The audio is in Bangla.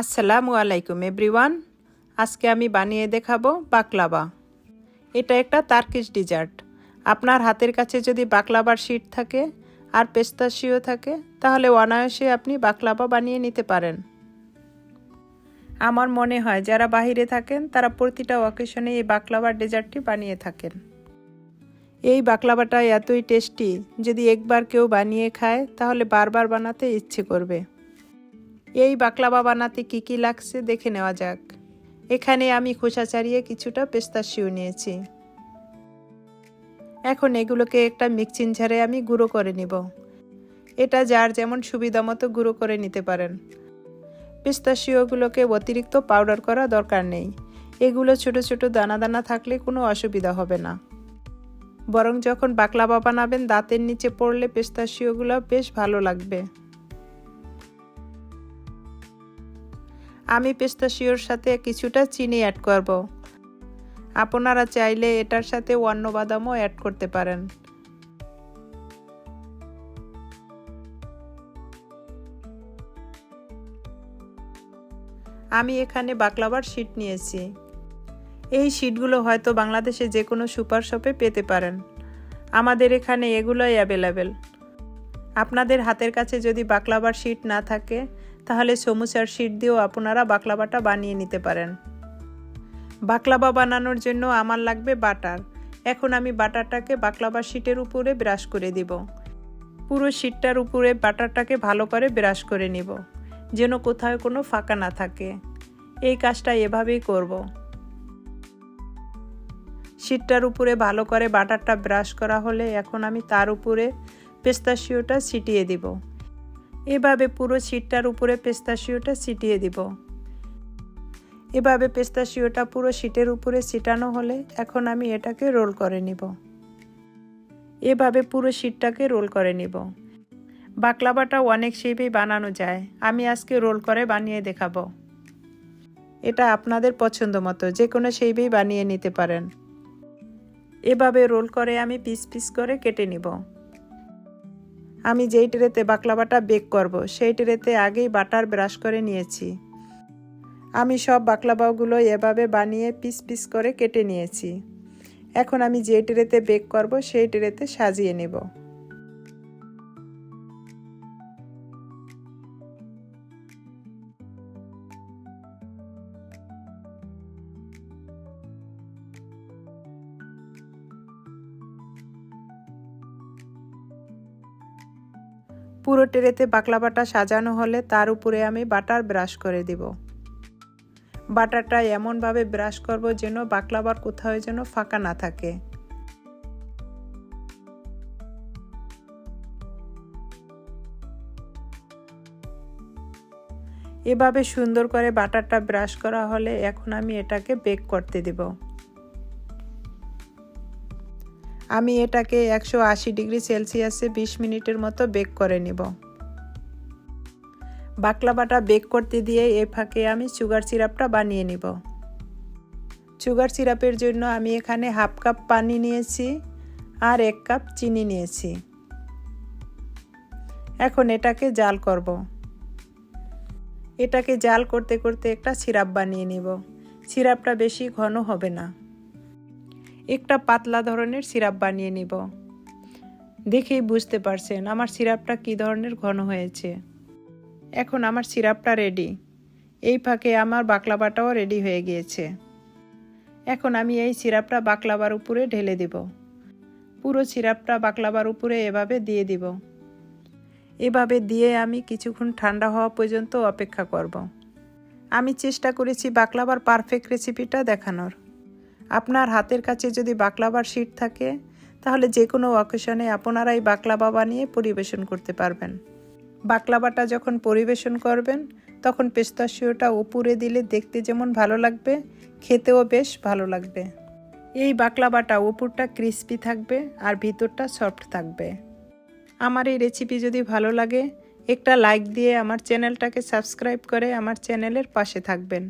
আসসালামু আলাইকুম, এভরিওয়ান। আজকে আমি বানিয়ে দেখাবো বাকলাবা। এটা একটা তার্কিশ ডিজার্ট। আপনার হাতের কাছে যদি বাকলাবার শিট থাকে আর পেস্তাশিও থাকে, তাহলে অনায়াসে আপনি বাকলাবা বানিয়ে নিতে পারেন। আমার মনে হয় যারা বাহিরে থাকেন, তারা প্রতিটা অকেশনে এই বাকলাবার ডেজার্টটি বানিয়ে থাকেন। এই বাকলাবাটা এতই টেস্টি, যদি একবার কেউ বানিয়ে খায়, তাহলে বারবার বানাতে ইচ্ছে করবে। এই বাকলাবা বানাতে কি কি লাগছে দেখে নেওয়া যাক। এখানে আমি খোসা ছাড়িয়ে কিছুটা পেস্তা পেস্তাশিও নিয়েছি। এখন এগুলোকে একটা মিক্সিং ঝাড়ে আমি গুঁড়ো করে নিব। এটা যার যেমন সুবিধা মতো গুঁড়ো করে নিতে পারেন। পেস্তা পিস্তাশিওগুলোকে অতিরিক্ত পাউডার করা দরকার নেই। এগুলো ছোট ছোট দানা দানা থাকলে কোনো অসুবিধা হবে না। বরং যখন বাকলাবা বানাবেন দাঁতের নিচে পড়লে পেস্তা পেস্তাশিওগুলো বেশ ভালো লাগবে। আমি পেস্তাশিওর সাথে কিছুটা চিনি অ্যাড করব। আপনারা চাইলে এটার সাথে অন্য বাদামও অ্যাড করতে পারেন। আমি এখানে বাকলাবার শিট নিয়েছি। এই শিটগুলো হয়তো বাংলাদেশে যে কোনো সুপার শপে পেতে পারেন। আমাদের এখানে এগুলোই অ্যাভেলেবেল আপনাদের হাতের কাছে যদি বাকলাবার শিট না থাকে তাহলে সমুচার শিট দিয়েও আপনারা বাকলাবাটা বানিয়ে নিতে পারেন। বাকলাবা বানানোর জন্য আমার লাগবে বাটার। এখন আমি বাটারটাকে বাকলাবা শিটের উপরে ব্রাশ করে দিব। পুরো শিটটার উপরে বাটারটাকে ভালো করে ব্রাশ করে নিব, যেন কোথাও কোনো ফাঁকা না থাকে। এই কাজটা এভাবেই করব। শিটটার উপরে ভালো করে বাটারটা ব্রাশ করা হলে এখন আমি তার উপরে পেস্তাশিওটা ছিটিয়ে দিব। এভাবে পুরো শিটটার উপরে পেস্তাশিওটা ছিটিয়ে দিব। এভাবে পেস্তাশিওটা পুরো শিটের উপরে ছিটানো হলে এখন আমি এটাকে রোল করে নিব। এভাবে পুরো শিটটাকে রোল করে নিব। বাকলাবাটা অনেক শেপেই বানানো যায়। আমি আজকে রোল করে বানিয়ে দেখাবো। এটা আপনাদের পছন্দ মতো, যে কোনো শেপেই বানিয়ে নিতে পারেন। এভাবে রোল করে আমি পিস পিস করে কেটে নিব। আমি যেই ট্রেতে বাকলাবাটা বেক করব, সেই ট্রেতে আগেই বাটার ব্রাশ করে নিয়েছি। আমি সব বাকলাবাগুলো এভাবে বানিয়ে পিস পিস করে কেটে নিয়েছি। এখন আমি যেই ট্রেতে বেক করব, সেই ট্রেতে সাজিয়ে নেব। পুরো ট্রেতে বাকলাবাটা সাজানো হলে তার উপরে আমি বাটার ব্রাশ করে দিব। বাটারটা এমনভাবে ব্রাশ করব যেন বাকলাবার কোথাও যেন ফাঁকা না থাকে। এভাবে সুন্দর করে বাটারটা ব্রাশ করা হলে এখন আমি এটাকে বেক করতে দেব। আমি এটাকে একশো আশি ডিগ্রি সেলসিয়াসে বিশ মিনিটের মতো বেক করে নিব। বাকলাবাটা বেক করতে দিয়ে এ ফাঁকে আমি সুগার সিরাপটা বানিয়ে নিব। সুগার সিরাপের জন্য আমি এখানে হাফ কাপ পানি নিয়েছি আর এক কাপ চিনি নিয়েছি। এখন এটাকে জাল করব। এটাকে জাল করতে করতে একটা সিরাপ বানিয়ে নিব। সিরাপটা বেশি ঘন হবে না। একটা পাতলা ধরনের সিরাপ বানিয়ে নিব। দেখেই বুঝতে পারছেন আমার সিরাপটা কী ধরনের ঘন হয়েছে। এখন আমার সিরাপটা রেডি এই ফাঁকে আমার বাকলাবাটাও রেডি হয়ে গিয়েছে। এখন আমি এই সিরাপটা বাকলাবার উপরে ঢেলে দিব। পুরো সিরাপটা বাকলাবার উপরে এভাবে দিয়ে দিব। এভাবে দিয়ে আমি কিছুক্ষণ ঠান্ডা হওয়া পর্যন্ত অপেক্ষা করব। আমি চেষ্টা করেছি বাকলাবার পারফেক্ট রেসিপিটা দেখানোর। আপনার হাতের কাছে যদি বাকলাবার শিট থাকে, তাহলে যে কোনো অকেশনে আপনারা এই বাকলাবা বানিয়ে পরিবেশন করতে পারবেন। বাকলাবাটা যখন পরিবেশন করবেন, তখন পেস্তাশিওটা উপরে দিলে দেখতে যেমন ভালো লাগবে, খেতেও বেশ ভালো লাগবে। এই বাকলাবাটা উপরটা ক্রিস্পি থাকবে আর ভিতরটা সফট থাকবে। আমার এই রেসিপি যদি ভালো লাগে, একটা লাইক দিয়ে আমার চ্যানেলটাকে সাবস্ক্রাইব করে আমার চ্যানেলের পাশে থাকবেন।